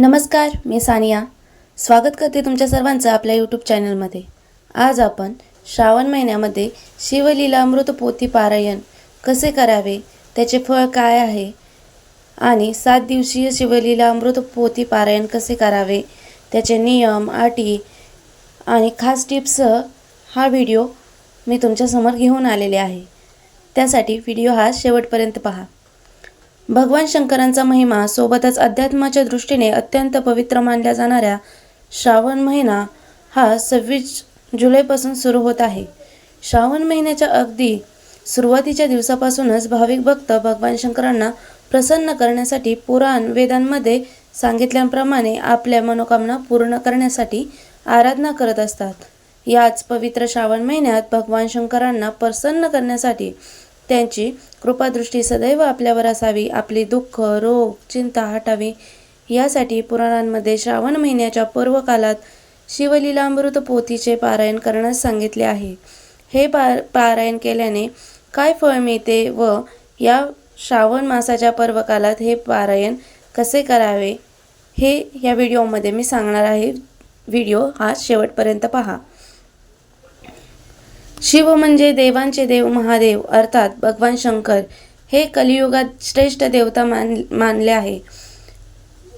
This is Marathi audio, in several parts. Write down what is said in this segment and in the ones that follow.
नमस्कार मी सानिया. स्वागत करते तुमच्या सर्वांचं आपल्या यूट्यूब चॅनलमध्ये आज आपण श्रावण महिन्यामध्ये शिवलीला अमृत पोथी पारायण कसे करावे त्याचे फळ काय आहे आणि सात दिवसीय शिवलीला अमृत पोथी पारायण कसे करावे त्याचे नियम अटी आणि खास टिप्ससह हा व्हिडिओ मी तुमच्यासमोर घेऊन आलेले आहे. त्यासाठी व्हिडिओ हा शेवटपर्यंत पहा. भगवान शंकरांचा महिमा सोबतच अध्यात्माच्या दृष्टीने अत्यंत पवित्र मानल्या जाणाऱ्या श्रावण महिना हा सव्वीस जुलैपासून सुरू होत आहे. श्रावण महिन्याच्या अगदी सुरुवातीच्या दिवसापासूनच भाविक भक्त भगवान शंकरांना प्रसन्न करण्यासाठी पुराण वेदांमध्ये सांगितल्याप्रमाणे आपल्या मनोकामना पूर्ण करण्यासाठी आराधना करत असतात. याच पवित्र श्रावण महिन्यात भगवान शंकरांना प्रसन्न करण्यासाठी त्यांची कृपादृष्टी सदैव आपल्यावर असावी. आपली दुःख रोग चिंता हटावी. यासाठी पुराणांमध्ये श्रावण महिन्याच्या पूर्वकालात शिवलीलामृत पोथीचे पारायण करण्यास सांगितले आहे. हे पार पारायण केल्याने काय फळ मिळते व या श्रावण मासाच्या पर्वकालात हे पारायण कसे करावे? हे या व्हिडिओमध्ये मी सांगणार आहे. व्हिडिओ हा शेवटपर्यंत पहा. शिव म्हणजे देवांचे देव महादेव अर्थात भगवान शंकर. हे कलियुगात श्रेष्ठ देवता मान मानले आहे.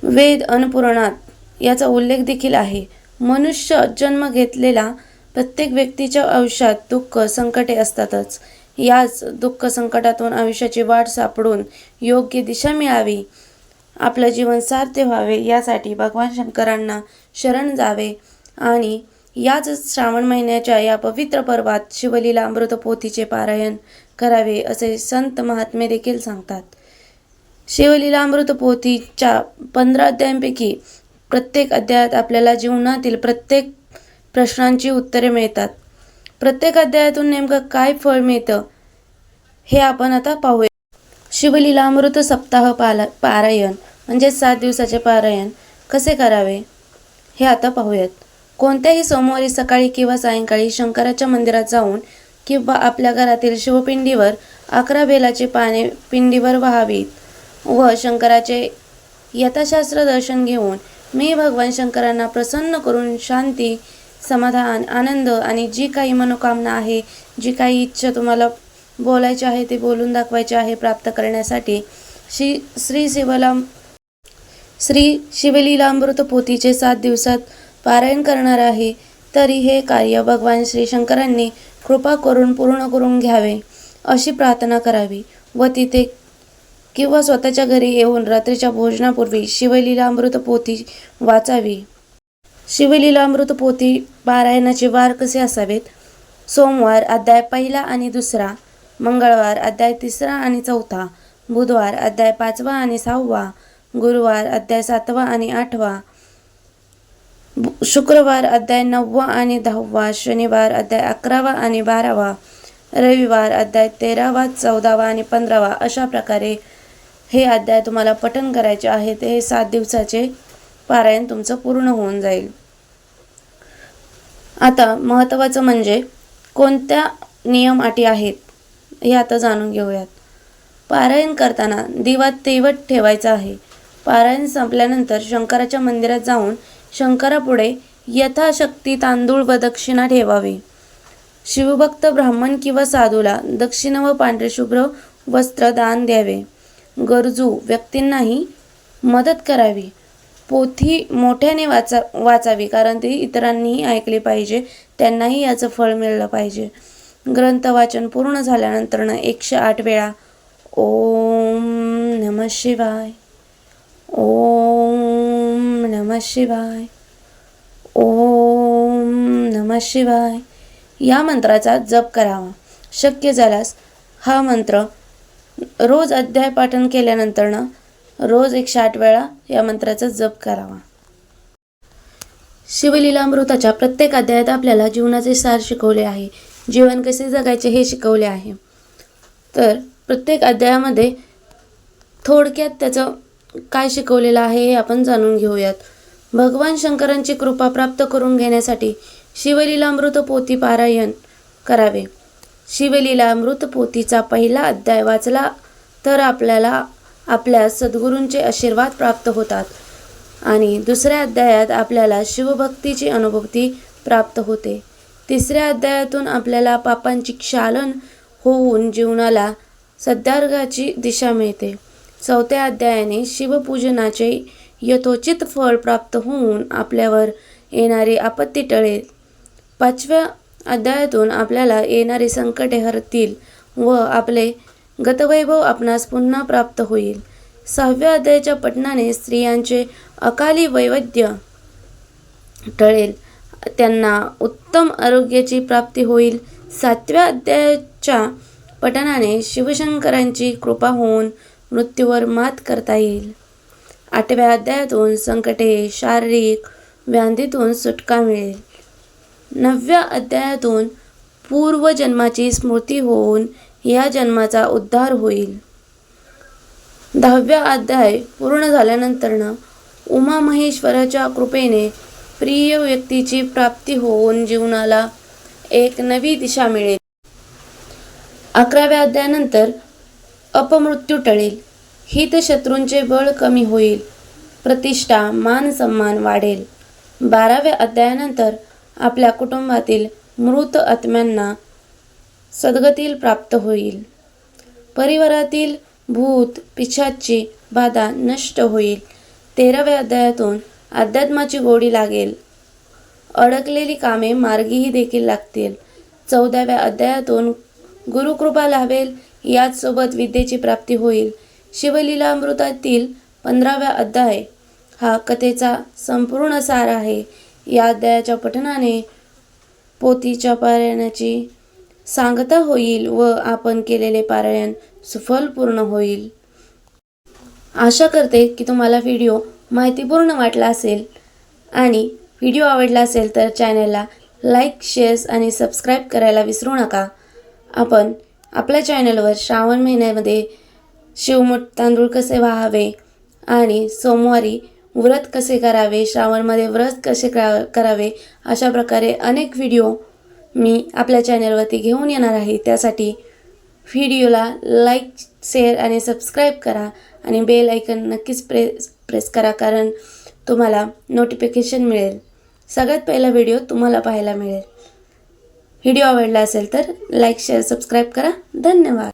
वेद अन्नपुराणात याचा उल्लेख देखील आहे. मनुष्य जन्म घेतलेला प्रत्येक व्यक्तीच्या आयुष्यात दुःख संकटे असतातच. याच दुःख संकटातून आयुष्याची वाट सापडून योग्य दिशा मिळावी. आपलं जीवन सार्थ व्हावे यासाठी भगवान शंकरांना शरण जावे आणि याच श्रावण महिन्याच्या या पवित्र पर्वात शिवलीला अमृत पोथीचे पारायण करावे असे संत महात्मे देखील सांगतात. शिवलीला अमृत पोथीच्या पंधरा अध्यायांपैकी प्रत्येक अध्यायात आपल्याला जीवनातील प्रत्येक प्रश्नांची उत्तरे मिळतात. प्रत्येक अध्यायातून नेमकं काय फळ मिळतं हे आपण आता पाहूया. शिवलीला अमृत सप्ताह पाला पारायण म्हणजे सात दिवसाचे पारायण कसे करावे हे आता पाहूयात. कोणत्याही सोमवारी सकाळी किंवा सायंकाळी शंकराच्या मंदिरात जाऊन किंवा आपल्या घरातील शिवपिंडीवर अकरा बेलाची पाने पिंडीवर व्हावीत व शंकराचे यथाशास्त्र दर्शन घेऊन मी भगवान शंकरांना प्रसन्न करून शांती समाधान आनंद आणि जी काही मनोकामना आहे जी काही इच्छा तुम्हाला बोलायची आहे ते बोलून दाखवायचे आहे प्राप्त करण्यासाठी श्री श्री शिवला श्री शिवलीलामृत पोथीचे सात दिवसात पारायण करणार आहे तरी हे कार्य भगवान श्री शंकरांनी कृपा करून पूर्ण करून घ्यावे अशी प्रार्थना करावी. व तिथे किंवा स्वतःच्या घरी येऊन रात्रीच्या भोजनापूर्वी शिवलीलामृत पोथी वाचावी. शिवलीलामृत पोथी पारायणाचे वार कसे असावेत? सोमवार अध्याय पहिला आणि दुसरा मंगळवार अध्याय तिसरा आणि चौथा बुधवार अध्याय पाचवा आणि सहावा गुरुवार अध्याय सातवा आणि आठवा शुक्रवार अध्याय नववा आणि दहावा शनिवार अध्याय अकरावा आणि बारावा रविवार अध्याय तेरावा चौदावा आणि पंधरावा अशा प्रकारे हे अध्याय तुम्हाला पठन करायचे आहे ते हे सात दिवसाचे पारायण तुमचं पूर्ण होऊन जाईल. आता महत्त्वाचं म्हणजे कोणत्या नियम अटी आहेत हे आता जाणून घेऊयात. पारायण करताना दिवा तेवत ठेवायचा आहे. पारायण संपल्यानंतर शंकराच्या मंदिरात जाऊन शंकरापुढे यथाशक्ती तांदूळ व दक्षिणा ठेवावी. शिवभक्त ब्राह्मण किंवा साधूला दक्षिण व पांढरेशुभ्र वस्त्र दान द्यावे. गरजू व्यक्तींनाही मदत करावी. पोथी मोठ्याने वाचा वाचावी कारण ती इतरांनीही ऐकली पाहिजे त्यांनाही याचं फळ मिळलं पाहिजे. ग्रंथ वाचन पूर्ण झाल्यानंतरनं एकशे आठ वेळा ओम नम शिवाय. ओम नम शिवाय. ओम नम शिवाय. या मंत्राचा जप करावा. शक्य झाल्यास हा मंत्र रोज अध्याय पाठन केल्यानंतरनं रोज एकशे आठ वेळा या मंत्राचा जप करावा. शिवलीलामृताच्या प्रत्येक अध्यायात आपल्याला जीवनाचे सार शिकवले आहे. जीवन कसे जगायचे हे शिकवले आहे. तर प्रत्येक अध्यायामध्ये थोडक्यात त्याचं काय शिकवलेलं आहे हे आपण जाणून घेऊयात. भगवान शंकरांची कृपा प्राप्त करून घेण्यासाठी शिवलीलामृत पोथी पारायण करावे. शिवलीलामृत पोथीचा पहिला अध्याय वाचला तर आपल्याला आपल्या सद्गुरूंचे आशीर्वाद प्राप्त होतात आणि दुसऱ्या अध्यायात आपल्याला शिवभक्तीची अनुभूती प्राप्त होते. तिसऱ्या अध्यायातून आपल्याला पापांची क्षालन होऊन जीवनाला सद्मार्गाची दिशा मिळते. चौथ्या अध्यायाने शिवपूजनाचे यथोचित फळ प्राप्त होऊन आपल्यावर येणारी आपत्ती टळेल. पाचव्या अध्यायातून आपल्याला येणारी संकटे हरतील व आपले गतवैभव आपणास पुन्हा प्राप्त होईल. सहाव्या अध्यायाच्या पठणाने स्त्रियांचे अकाली वैवध्य टळेल. त्यांना उत्तम आरोग्याची प्राप्ती होईल. सातव्या अध्यायाच्या पठणाने शिवशंकरांची कृपा होऊन मृत्यूवर मात करता येईल. आठव्या अध्यायातून संकटे शारीरिक व्यांधीतून सुटका मिळेल. नवव्या अध्यायातून पूर्वजन्माची स्मृती होऊन या जन्माचा उद्धार होईल. दहाव्या अध्याय पूर्ण झाल्यानंतरनं उमामहेश्वराच्या कृपेने प्रिय व्यक्तीची प्राप्ती होऊन जीवनाला एक नवी दिशा मिळेल. अकराव्या अध्यायानंतर अपमृत्यू टळेल. हितशत्रूंचे बळ कमी होईल. प्रतिष्ठा मान सन्मान वाढेल. बाराव्या अध्यायानंतर आपल्या कुटुंबातील मृत आत्म्यांना सद्गतील प्राप्त होईल. परिवारातील भूत पिछाची बाधा नष्ट होईल. तेराव्या अध्यायातून अध्यात्माची गोडी लागेल. अडकलेली कामे मार्गीही देखील लागतील. चौदाव्या अध्यायातून गुरुकृपा लाभेल. याचसोबत विद्येची प्राप्ती होईल. शिवलीलामृतातील पंधराव्या अध्याय हा कथेचा संपूर्ण सार आहे. या अध्यायाच्या पठणाने पोथीच्या पारायणाची सांगता होईल व आपण केलेले पारायण सुफलपूर्ण होईल. आशा करते की तुम्हाला व्हिडिओ माहितीपूर्ण वाटला असेल आणि व्हिडिओ आवडला असेल तर चॅनलला लाईक शेअर्स आणि सबस्क्राईब करायला विसरू नका. आपण आपल्या चॅनलवर श्रावण महिन्यामध्ये शिवमुठ तांदूळ कसे वाहावे आणि सोमवारी व्रत कसे करावे श्रावणमध्ये व्रत कसे करा करावे अशा प्रकारे अनेक व्हिडिओ मी आपल्या चॅनलवरती घेऊन येणार आहे. त्यासाठी व्हिडिओला लाईक शेअर आणि सबस्क्राईब करा आणि बेल ऐकन नक्कीच प्रेस प्रेस करा कारण तुम्हाला नोटिफिकेशन मिळेल. सगळ्यात पहिला व्हिडिओ तुम्हाला पाहायला मिळेल. व्हिडिओ आवडला असेल तर लाईक शेअर सबस्क्राईब करा. धन्यवाद.